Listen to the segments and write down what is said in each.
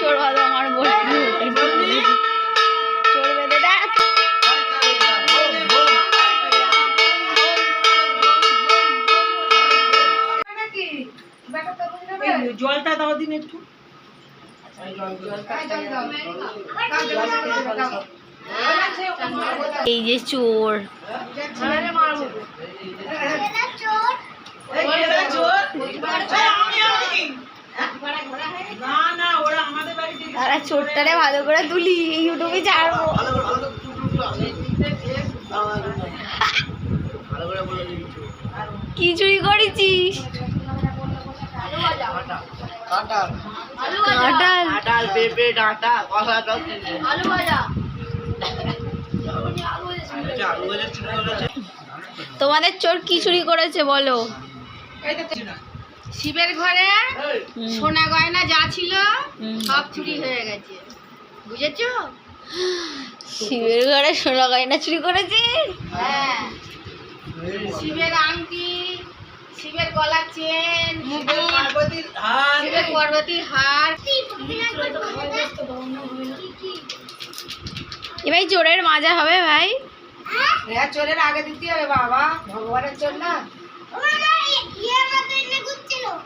চোর বাঁধো আমার বন্ধু চোর বেঁধে দেখ জলটা দাও দিন একটু। এই যে চোর। তারা চোরটারে ভালো করে তুলি ইউটিউবে ছাড়বো কি চুরি করেছিস পেঁপে ডাঁটা কষা তোমাদের চোর কি চুরি করেছে বলো শিবের ঘরে। সোনা গয়না যা ছিল সব চুরি হয়ে গেছে। বুঝেছ? শিবের ঘরে সোনা গয়না চুরি করেছে? হ্যাঁ। শিবের আংটি শিবের গলার চেন শিবের পর্বতীর হার। এবার চোরের মাজা হবে ভাই। হ্যাঁ চোরের আগে দিতে হবে বাবা। ভগবানের চোর না এই বয়সে দেখাচ্ছিল তোরা কি করে ঘুরছিলিস ঢুকে দেবো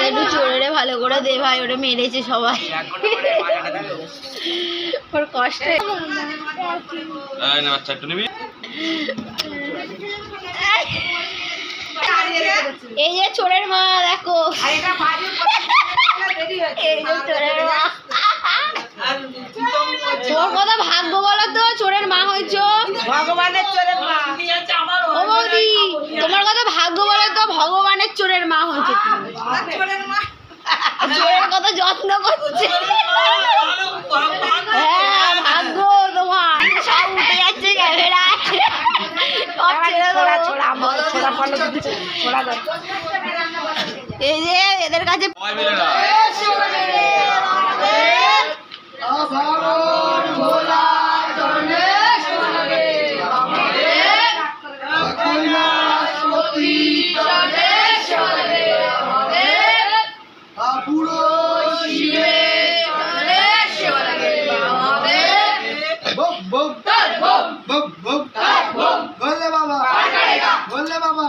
একটু চোরেরে ভালো করে দে ভাই ওরে মেরেছে সবাই। ওর কষ্ট। এই যে চোরের মা দেখো আর এটা বাড়ির রেডি হয়েছে এই যে চোরের মা তোর কথা ভাগ্য বলো তো চোরের মা হয়েছো ভগবানের চোরের মা ও বৌদি তোমার কথা ভাগ্য বলো তো ভগবানের চোরের মা হয়েছে তুমি চোরের মা চোরের কত যত্ন করছে হ্যাঁ ভাগ্য তোমার। সব উঠে যাচ্ছে ক্যামেরায় এই যে এদের কাছে बोल ले बाबा।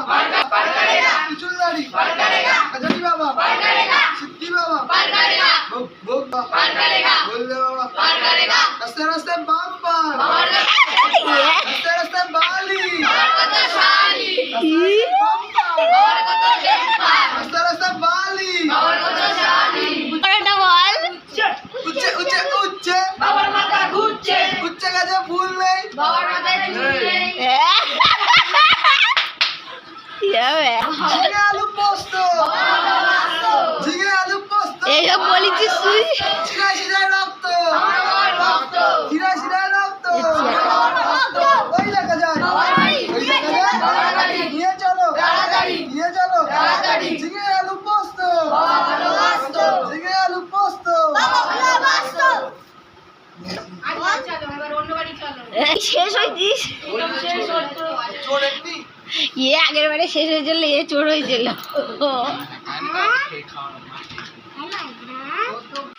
শেষ একটি। ইয়ে আগের বারে শেষ হয়েছিল এ চোর হয়েছিল সবাই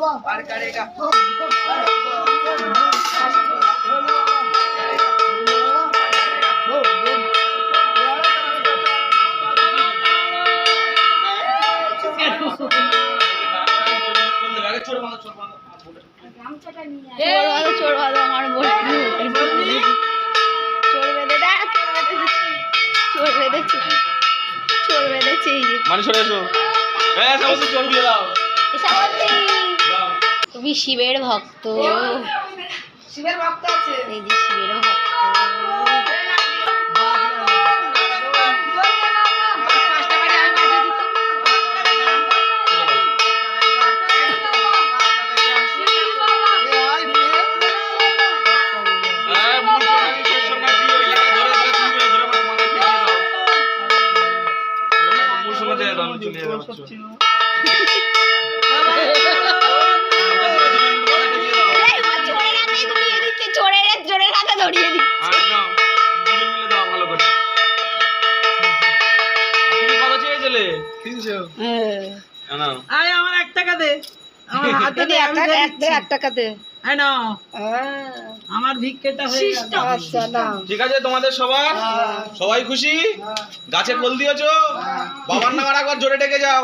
पार करेगा মানুষের এসো হ্যাঁ সমস্ত চোর দিয়ে দাও তুমি শিবের ভক্ত। শিবের ভক্ত আছে। এই যে শিবের ভক্ত। বাড়ি হ্যাঁ। নাও। আয় আমার এক টাকা দে। আমার হাতে দে আমি দিয়ে দিচ্ছি। এক টাকা দে। আমার ভিক্ষেটা হয়ে আচ্ছা ঠিক আছে তোমাদের সবার? সবাই খুশি? গাছে কল দিয়েছ? বাবার নাম আর একবার জোরে ডেকে যাও।